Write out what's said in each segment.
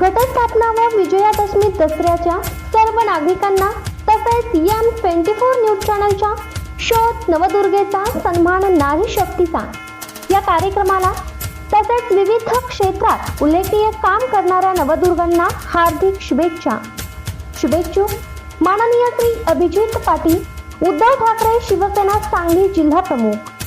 घटस्थापना व विजयादशमी दसऱ्याच्या सर्व नागरिकांना तसेच एम ट्वेंटी फोर न्यूज चॅनलच्या शोध नवदुर्गेचा सन्मान नारी शक्तीचा. या कार्यक्रमाला तसेच विविध क्षेत्रात उल्लेखनीय काम करणाऱ्या नवदुर्गांना हार्दिक शुभेच्छा. शुभेच्छुक माननीय श्री अभिजित पाटील उद्धव ठाकरे शिवसेना सांगली जिल्हा प्रमुख.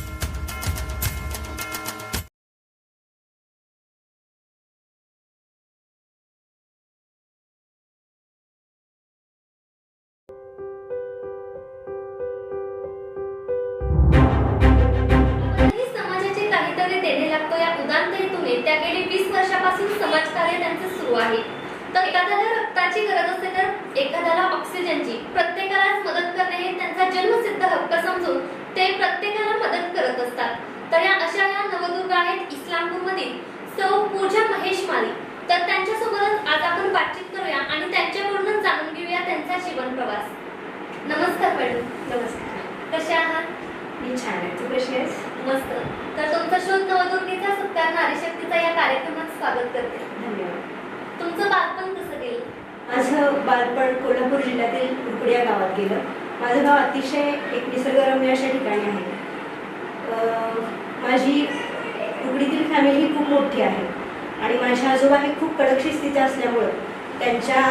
रक्ताची गरज असते तर एखाद्याला ऑक्सिजनची प्रत्येकालाच मदत करणे हे त्यांचा जन्मसिद्ध हक्क समजून ते प्रत्येकाला मदत करत असतात. तर या अशा या नवदुर्ग आहेत इस्लामपूर मधील सौ पूजा महेश माली तर त्यांच्यासोबतच आज आपण बातचीत करूया आणि त्यांच्याकडूनच जाणून घेऊया त्यांचा जीवन प्रवास. नमस्कार मॅडम. नमस्कार. कशा आहात? मी छान आहे. तू कशी आहेस? मस्त. तर तुमचा शोध नवदुर्गेचा सत्कार नारी शक्तीचा या कार्यक्रमात स्वागत करते. धन्यवाद. तुमचं बालपण कसं माझं बालपण कोल्हापूर जिल्ह्यातील कुरकुड या गावात गेलं. माझं गाव अतिशय एक निसर्गरम्य अशा ठिकाणी आहे. माझी कुकडीतील फॅमिली ही खूप मोठी आहे. आणि माझ्या आजोबा हे खूप कडक शिस्तीच्या असल्यामुळं त्यांच्या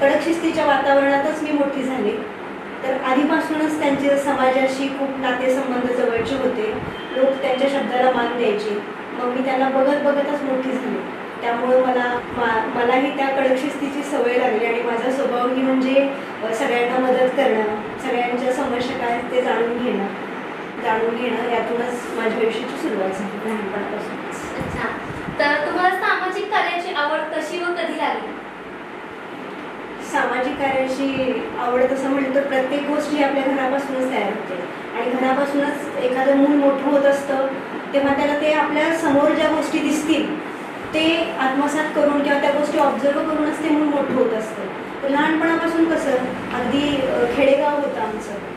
कडक शिस्तीच्या वातावरणातच मी मोठी झाले. तर आधीपासूनच त्यांचे समाजाशी खूप नातेसंबंध जवळचे होते. लोक त्यांच्या शब्दाला मान द्यायचे. मग मी त्यांना बघत बघतच मोठी झाली. त्यामुळं मला मा- मलाही त्या कडक शिस्तीची सवय लागली आणि माझा स्वभावही म्हणजे सगळ्यांना मदत करणं सगळ्यांच्या समस्या काय आहेत ते जाणून घेणं जाणून घेणं यातूनच माझ्या आयुष्याची सुरुवात झाली लहानपणापासूनच अच्छा. तर तुम्हाला सामाजिक कार्याची आवड कशी व कधी लागली? सामाजिक कार्याची आवड तसं म्हटलं तर प्रत्येक गोष्ट ही आपल्या घरापासूनच तयार होते. आणि घरापासूनच एखादं मूल मोठं होत असतं तेव्हा त्याला ते आपल्यासमोर ज्या गोष्टी दिसतील ते आत्मसात करून किंवा त्या गोष्टी ऑब्झर्व करूनच ते मूल मोठं होत असतं. तर लहानपणापासून कसं अगदी खेडेगाव होतं आमचं.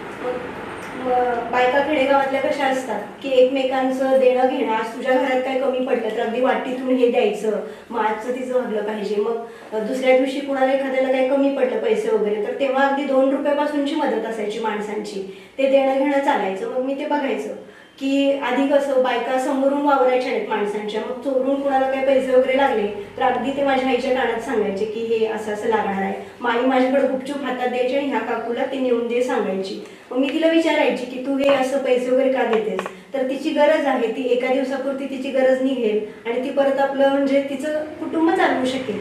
बायका खेडेगावातल्या कशा असतात की एकमेकांचं देणं घेणं आज तुझ्या घरात काय कमी पडलं तर अगदी वाटीतून हे द्यायचं मग आजचं तिचं वागलं पाहिजे. मग दुसऱ्या दिवशी कुणाला एखाद्याला काही कमी पडलं पैसे वगैरे तर तेव्हा अगदी दोन रुपयापासूनची मदत असायची माणसांची. ते देणं घेणं चालायचं. मग मी ते बघायचं. की आधी कसं बायका समोरून वावरायच्या नाहीत माणसांच्या. मग चोरून कुणाला काही पैसे वगैरे लागले तर अगदी ते माझ्या आईच्या कानात सांगायचे की हे असं असं लागणार आहे. माई माझ्याकडे गुपचूप हातात द्यायची आणि ह्या काकूला ते नेऊन दे सांगायची. मग मी तिला विचारायची की तू हे असं पैसे वगैरे का देतेस? तर तिची गरज आहे ती एका दिवसापुरती तिची गरज निघेल आणि ती परत आपलं म्हणजे तिचं कुटुंब चालवू शकेल.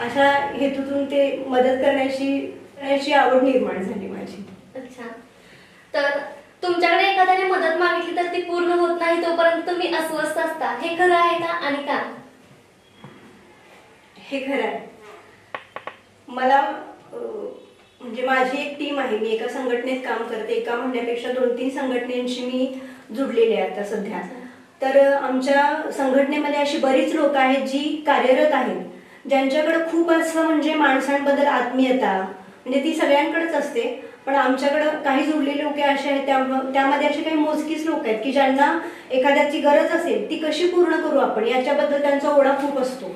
अशा हेतूतून ते मदत करण्याची करण्याची आवड निर्माण झाली माझी. अच्छा. तर तुमच्याकडे एखाद्याने मदत मागितली तर ती पूर्ण होत नाही तोपर्यंत तुम्ही अस्वस्थ असता. हे खरं आहे का आणि का? हे खरं आहे. मला म्हणजे माझी एक टीम आहे. मी एका संघटनेत काम करते. एका म्हणण्यापेक्षा दोन तीन संघटनेशी मी जुडलेली आहे आता सध्या. तर आमच्या संघटनेमध्ये अशी बरीच लोक आहेत जी कार्यरत आहेत. ज्यांच्याकडे खूप असं म्हणजे माणसांबद्दल आत्मीयता म्हणजे ती सगळ्यांकडेच असते. पण आमच्याकडं काही जुडलेले लोक असे आहेत त्या- त्यामध्ये असे काही मोजकीच लोक आहेत की ज्यांना एखाद्याची गरज असेल ती कशी पूर्ण करू आपण? याच्याबद्दल त्यांचा ओढा खूप असतो.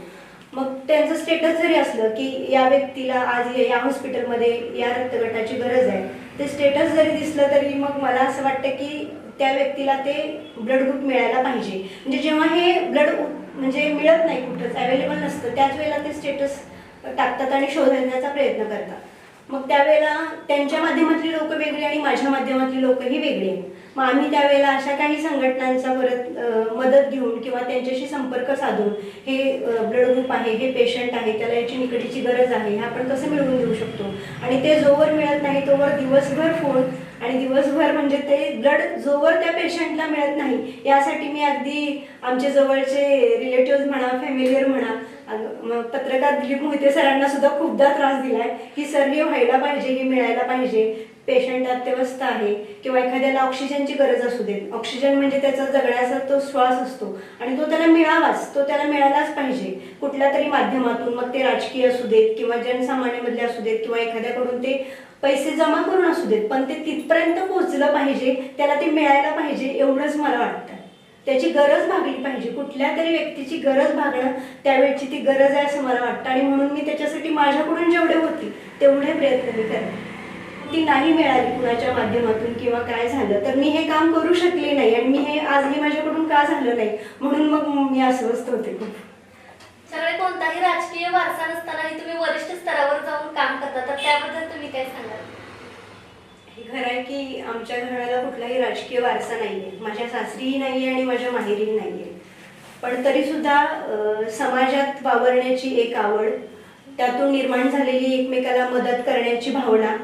मग त्यांचं स्टेटस जरी असलं की या व्यक्तीला आज या हॉस्पिटलमध्ये या रक्तगटाची गरज आहे ते स्टेटस जरी दिसलं तरी मग मला असं वाटतं की त्या व्यक्तीला ते ब्लड ग्रुप मिळायला पाहिजे. म्हणजे जेव्हा हे ब्लड म्हणजे मिळत नाही कुठंच अवेलेबल नसतं त्याच वेळेला ते स्टेटस टाकतात आणि शोधण्याचा प्रयत्न करतात. मग त्यावेळेला त्यांच्या माध्यमातली लोक वेगळी आणि माझ्या माध्यमातली लोक ही वेगळी. आहेत मग आम्ही त्यावेळेला अशा काही संघटनांचा परत मदत घेऊन किंवा त्यांच्याशी संपर्क साधून हे ब्लड ग्रुप आहे हे पेशंट आहे त्याला याची निकडीची गरज आहे हे आपण कसं मिळवून देऊ शकतो? आणि ते जोवर मिळत नाही तोवर दिवसभर फोन आणि दिवसभर म्हणजे ते ब्लड जोवर त्या पेशंटला मिळत नाही यासाठी मी अगदी आमचे जवळचे रिलेटिव्ह म्हणा फॅमिलीयर म्हणा पत्रकार दिलीप मोहिते सरांना सुद्धा खूपदा त्रास दिलाय की सर हे व्हायला पाहिजे हे मिळायला पाहिजे पेशंट अत्यवस्थ आहे किंवा एखाद्याला ऑक्सिजनची गरज असू दे. ऑक्सिजन म्हणजे त्याचा जगण्याचा तो श्वास असतो आणि तो त्याला मिळावाच तो त्याला मिळालाच पाहिजे कुठल्या तरी माध्यमातून. मग ते राजकीय असू देत किंवा जनसामान्यामधले असू देत किंवा एखाद्याकडून ते पैसे जमा करून असू देत पण ते तिथपर्यंत पोहोचलं पाहिजे त्याला ते मिळायला पाहिजे एवढंच मला वाटतं. त्याची गरज भागली पाहिजे कुठल्या तरी व्यक्तीची गरज भागणं त्यावेळची ती गरज आहे असं मला वाटतं. आणि म्हणून मी त्याच्यासाठी माझ्याकडून जेवढे होतील तेवढे प्रयत्न मी करते. ती नाही मिळाली कुणाच्या माध्यमातून किंवा काय झालं तर मी हे काम करू शकले नाही आणि मी हे आज हे माझ्याकडून का झालं नाही? म्हणून मग मी अस्वस्थ होते खूप. कोणताही राजकीय वारसा नसतानाही तुम्ही वरिष्ठ स्तरावर जाऊन काम करता तर त्याबद्दल तुम्ही काय सांगाल? हे आहे की आमच्या घराला कुठलाही राजकीय वारसा नाहीये. माझ्या सासरीही नाही आहे आणि माझ्या माहेरीही नाहीये. पण तरी सुद्धा समाजात वावरण्याची एक आवड त्यातून निर्माण झालेली एकमेकाला मदत करण्याची भावना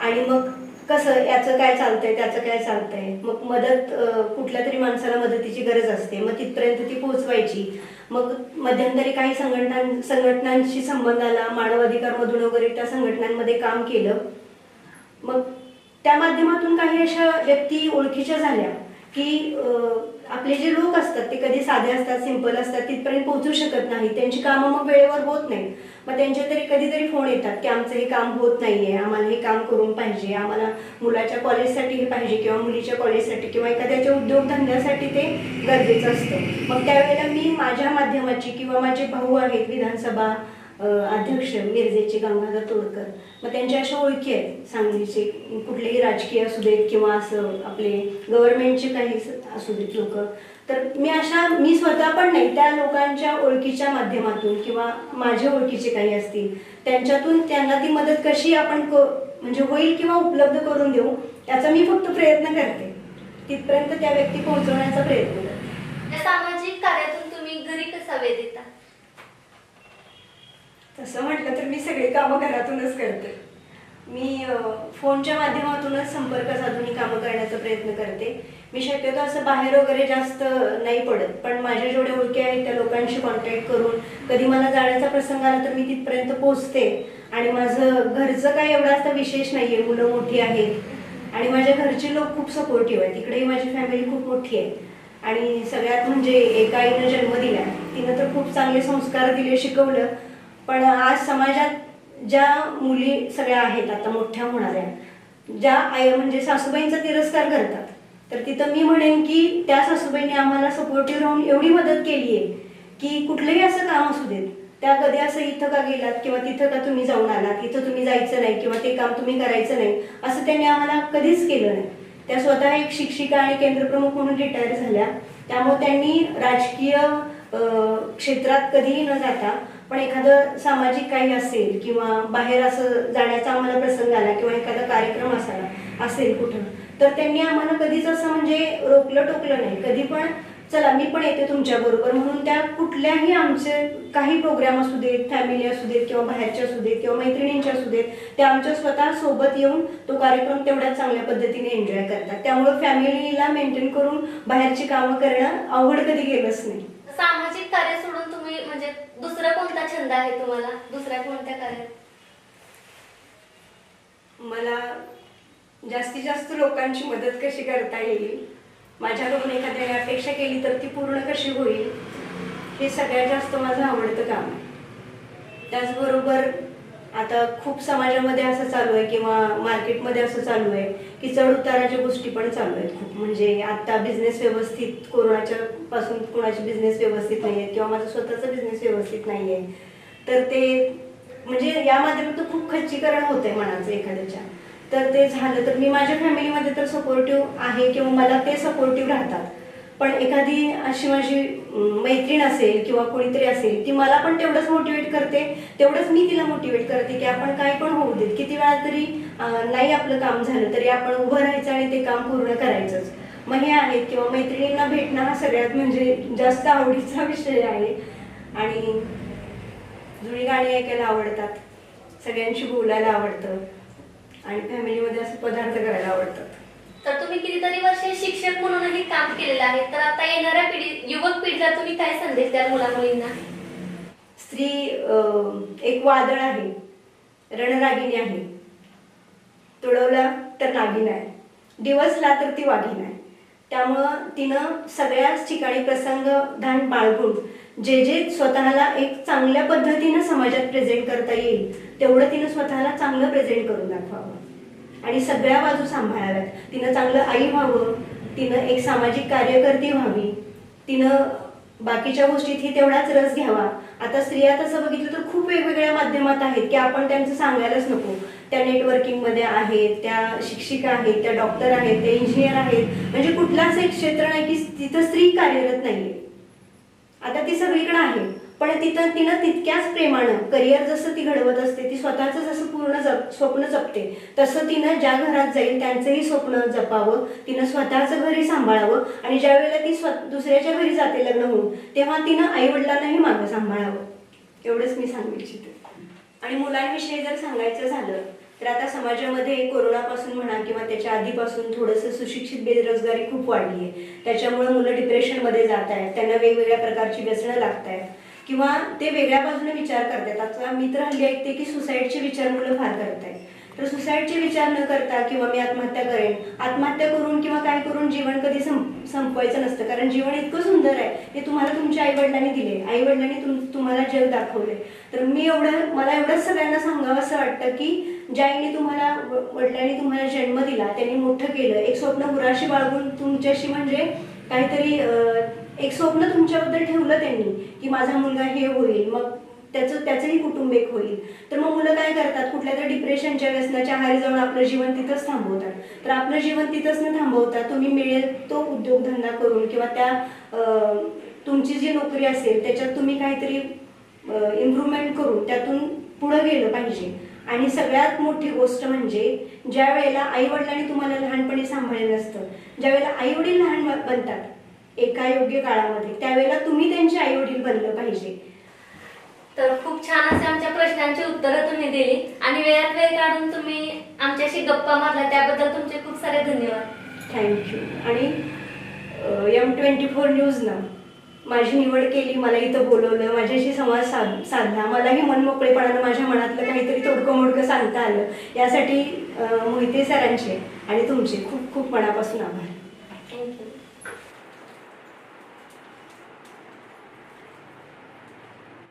आणि मग कसं याचं काय चालतंय त्याचं काय चालतंय? मग मदत कुठल्या तरी माणसाला मदतीची गरज असते. मग तिथपर्यंत ती पोहोचवायची. मग मध्यंतरी काही संघटनां संघटनांशी संबंध आला मानवाधिकारमधून वगैरे त्या संघटनांमध्ये काम केलं. मग त्या माध्यमातून काही अशा व्यक्ती ओळखीच्या झाल्या की आपले जे लोक असतात ते कधी साधे असतात सिंपल असतात तिथपर्यंत पोहोचू शकत नाही. त्यांची कामं मग वेळेवर होत नाही मग त्यांचे तरी कधीतरी फोन येतात की आमचं हे काम होत नाहीये. आम्हाला हे काम करून पाहिजे. आम्हाला मुलाच्या कॉलेजसाठी हे पाहिजे किंवा मुलीच्या कॉलेजसाठी किंवा एखाद्याच्या उद्योगधंद्यासाठी ते गरजेचं असतं. मग त्यावेळेला मी माझ्या माध्यमाची किंवा माझे भाऊ आहेत विधानसभा अध्यक्ष मिरजेचे गंगाधर तोडकर. मग त्यांच्या अशा ओळखी आहेत सांगलीचे. कुठलेही राजकीय असू देत किंवा असं आपले गव्हर्नमेंटचे काही असू देत लोक. तर मी अशा मी स्वतः पण नाही त्या लोकांच्या ओळखीच्या माध्यमातून किंवा माझ्या ओळखीचे काही असतील त्यांच्यातून त्यांना ती मदत कशी आपण क- म्हणजे होईल किंवा उपलब्ध करून देऊ याचा मी फक्त प्रयत्न करते. तिथपर्यंत त्या व्यक्ती पोहोचवण्याचा प्रयत्न करते. सामाजिक कार्यातून तुम्ही घरी कसा वेळ देता? तसं म्हटलं तर मी सगळी कामं घरातूनच करते. मी फोनच्या माध्यमातूनच संपर्क साधून ही कामं करण्याचा प्रयत्न करते. मी शक्यतो असं बाहेर वगैरे जास्त नाही पडत. पण माझ्या जेवढ्या ओळखी आहेत त्या लोकांशी कॉन्टॅक्ट करून कधी मला जाण्याचा प्रसंग आला तर मी तिथपर्यंत पोहोचते. आणि माझं घरचं काय एवढं असं विशेष नाहीये. मुलं मोठी आहेत. आणि माझ्या घरचे लोक खूप सपोर्टिव्ह आहेत. इकडेही माझी फॅमिली खूप मोठी आहे. आणि सगळ्यात म्हणजे एका आईनं जन्म दिला. तिनं तर खूप चांगले संस्कार दिले शिकवलं. पण आज समाजात ज्या मुली सगळ्या आहेत आता मोठ्या होणाऱ्या ज्या आई म्हणजे सासूबाईंचा तिरस्कार करतात तर तिथं मी म्हणेन की त्या सासूबाईंनी आम्हाला सपोर्टिव्ह राहून एवढी मदत केली आहे की कुठलंही असं काम असू देत त्या कधी असं इथं का गेलात किंवा तिथं का तुम्ही जाऊन आलात इथं तुम्ही जायचं नाही किंवा ते काम तुम्ही करायचं नाही असं त्यांनी आम्हाला कधीच केलं नाही. त्या स्वतः एक शिक्षिका आणि केंद्रप्रमुख म्हणून रिटायर झाल्या. त्यामुळे त्यांनी राजकीय क्षेत्रात कधीही न जाता पण एखादं सामाजिक काही असेल किंवा बाहेर असं जाण्याचा आम्हाला प्रसंग आला किंवा एखादा कार्यक्रम असाला असेल कुठं तर त्यांनी आम्हाला कधीच असं म्हणजे रोखलं टोकलं नाही. कधी पण चला मी पण येते तुमच्या बरोबर. म्हणून त्या कुठल्याही आमचे काही प्रोग्राम असू देत फॅमिली असू देत किंवा बाहेरचे असू देत किंवा मैत्रिणींचे असू देत त्या आमच्या स्वतः सोबत येऊन तो कार्यक्रम तेवढ्या चांगल्या पद्धतीने एन्जॉय करतात. त्यामुळे फॅमिलीला मेंटेन करून बाहेरची कामं करणं अवघड कधी गेलंच नाही. सामाजिक कार्य सोडून दुसरा कोणता छंद आहे तुम्हाला? दुसऱ्या कोणत्या कार्यात मला जास्तीत जास्त लोकांची मदत कशी करता येईल? माझ्याकडून एखाद्याने अपेक्षा केली तर ती पूर्ण कशी होईल? हे सगळ्यात जास्त माझं आवडतं काम आहे. त्याचबरोबर आता खूप समाजामध्ये असं चालू आहे किंवा मार्केटमध्ये असं चालू आहे की चढ उताराच्या गोष्टी पण चालू आहेत खूप. म्हणजे आता बिझनेस व्यवस्थित कोरोनाच्या पासून कोणाचे बिझनेस व्यवस्थित नाही आहेत किंवा माझा स्वतःचा बिझनेस व्यवस्थित नाही आहे. तर ते म्हणजे या माध्यमातून खूप खच्चीकरण होत आहे मनाचं एखाद्याच्या. तर ते झालं. तर मी माझ्या फॅमिलीमध्ये तर सपोर्टिव्ह आहे किंवा मला ते सपोर्टिव्ह राहतात. पण एखादी अशी माझी मैत्रीण असेल किंवा कोणीतरी असेल ती मला पण तेवढंच मोटिवेट करते तेवढंच मी तिला मोटिवेट करते की आपण काय पण होऊ देत. किती वेळा तरी नाही आपलं काम झालं तरी आपण उभं राहायचं आणि ते काम पूर्ण करायचंच. मग हे आहेत किंवा मैत्रिणींना भेटणं हा सगळ्यात म्हणजे जास्त आवडीचा विषय आहे. आणि जुनी गाणी ऐकायला आवडतात. सगळ्यांशी बोलायला आवडतं. आणि फॅमिलीमध्ये असं पदार्थ करायला आवडतात. तर तुम्ही कितीतरी वर्षे शिक्षक म्हणूनही काम केलेलं आहे. तर आता येणाऱ्या पिढी युवक पिढीला तुम्ही काय संदेश द्याल मुला मुलींना? स्त्री एक वादळ आहे. रणरागिणी आहे. तुळवला तर नागिन आहे. दिवसला तर ती वाघीण आहे. त्यामुळं तिनं सगळ्याच ठिकाणी प्रसंग धान बाळगून जे जे स्वतःला एक चांगल्या पद्धतीनं समाजात प्रेझेंट करता येईल तेवढं तिनं स्वतःला चांगलं प्रेझेंट करून दाखवावं. आणि सगळ्या बाजू सांभाळाव्यात. तिनं चांगलं आई व्हावं तिनं एक सामाजिक कार्यकर्ती व्हावी तिनं बाकीच्या गोष्टीतही तेवढाच रस घ्यावा. आता स्त्रिया तसं बघितलं तर खूप वेगवेगळ्या माध्यमात आहेत की आपण त्यांचं सांगायलाच नको. त्या नेटवर्किंगमध्ये आहेत त्या शिक्षिका आहेत त्या डॉक्टर आहेत त्या इंजिनियर आहेत. म्हणजे कुठलाच एक क्षेत्र नाही की तिथं स्त्री कार्यरत नाहीये. आता ती सगळीकडे आहे. पण तिथं तिनं तितक्याच प्रेमानं करिअर जसं ती घडवत असते ती स्वतःचं जसं पूर्ण जप स्वप्न जपते. तसं तिनं ज्या घरात जाईल त्यांचंही स्वप्न जपावं. तिनं स्वतःचं घरी सांभाळावं आणि ज्या वेळेला ती स्व दुसऱ्याच्या घरी जाते लग्न होऊन तेव्हा तिनं आई वडिलांनाही मागं सांभाळावं. एवढंच मी सांगू इच्छिते. आणि मुलांविषयी जर सांगायचं झालं तर आता समाजामध्ये कोरोनापासून म्हणा किंवा त्याच्या आधीपासून थोडंसं सुशिक्षित बेरोजगारी खूप वाढली आहे. त्याच्यामुळे मुलं डिप्रेशनमध्ये जात आहेत. त्यांना वेगवेगळ्या प्रकारची व्यसनं लागत आहेत. किंवा ते वेगळ्या बाजूने विचार करतात. आता मी तर हल्ली ऐकते की सुसाईडचे विचार मुलं फार करत आहेत तर सुसाईडचे विचार न करता किंवा मी आत्महत्या करेन आत्महत्या करून किंवा काय करून जीवन कधी संप संपवायचं नसतं. कारण जीवन इतकं सुंदर आहे ते तुम्हाला तुमच्या आई वडिलांनी दिले आईवडिलांनी तुम तुम्हाला जग दाखवले तर मी एवढं मला एवढंच सगळ्यांना सांगावं असं वाटतं की ज्या आईने तुम्हाला वडिलांनी तुम्हाला जन्म दिला त्यांनी मोठं केलं. एक स्वप्न गुराशी बाळगून तुमच्याशी म्हणजे काहीतरी एक स्वप्न तुमच्याबद्दल ठेवलं त्यांनी की माझा मुलगा हे होईल मग त्याचं त्याचंही कुटुंब एक होईल. तर मग मुलं काय करतात? कुठल्या तरी डिप्रेशनच्या व्यसनाच्या आहारी जाऊन आपलं जीवन तिथंच थांबवतात. तर आपलं जीवन तिथंच न थांबवता तुम्ही मिळेल तो उद्योगधंदा करून किंवा त्या तुमची जी नोकरी असेल त्याच्यात तुम्ही काहीतरी इम्प्रूव्हमेंट करून त्यातून पुढं गेलं पाहिजे. आणि सगळ्यात मोठी गोष्ट म्हणजे ज्या वेळेला आई वडिलांनी तुम्हाला लहानपणी सांभाळलेलं असतं ज्या वेळेला आई वडील लहान बनतात एका योग्य काळामध्ये. त्यावेळेला तुम्ही त्यांचे आई वडील बनलं पाहिजे. तर खूप छान असे आमच्या प्रश्नांची उत्तरं तुम्ही दिली. आणि वेळात वेळ काढून तुम्ही आमच्याशी गप्पा मारला त्याबद्दल तुमचे खूप सारे धन्यवाद. थँक्यू आणि एम ट्वेंटी फोर न्यूजनं माझी निवड केली मला इथं बोलवलं माझ्याशी संवाद साध साधला. मलाही मनमोकळेपणानं माझ्या मनातलं काहीतरी तोडकं मोडकं सांगता आलं. यासाठी मोहिते सरांचे आणि तुमचे खूप खूप मनापासून आभार.